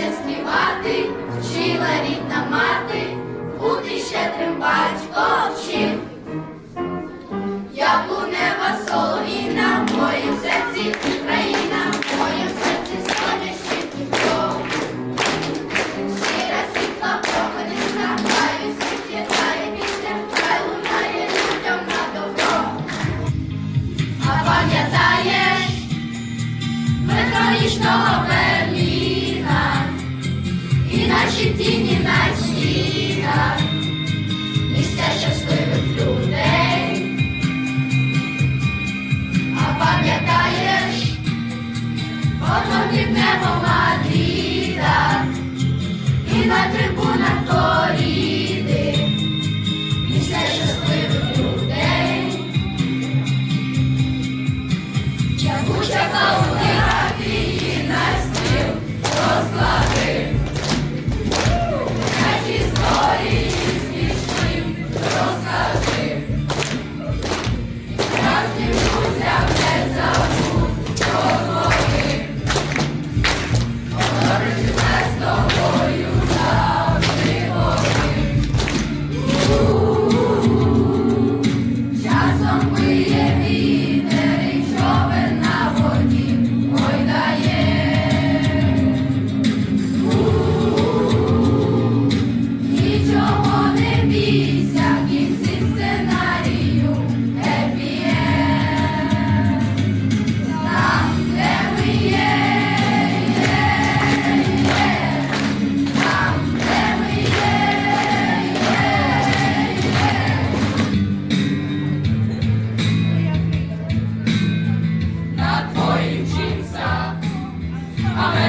мене співати, вчила рідна мати, бути щедрим батьком. наші тіні на стінах, місця щасливих людей, а пам'ятаєш, воно від небо Мадріда і на трибунах торі.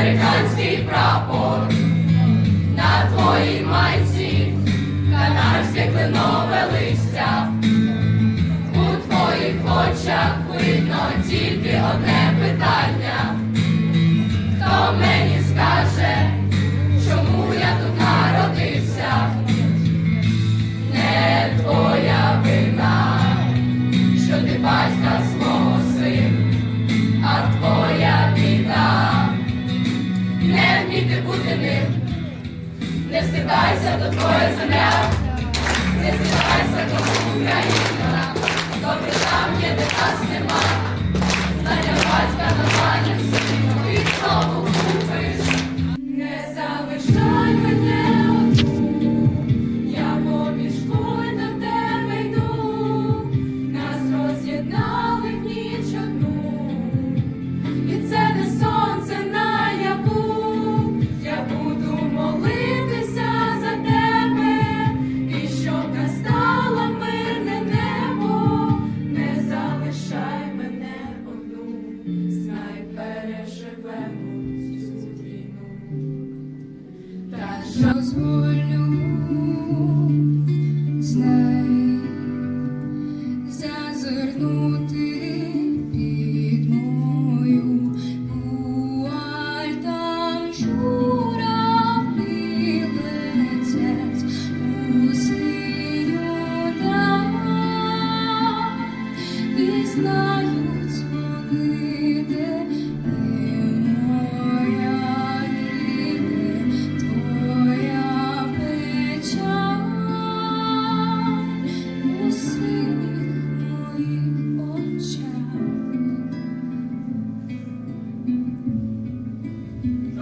американський прапор, на твоїй майці, канарське кленове листя. не встигайся до твоя земля, не встигайся до Україна, добре там є, де нас нема, знання батька на панівся. Час буде.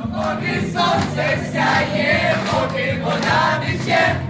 поки сонце сяє, поки вода тече.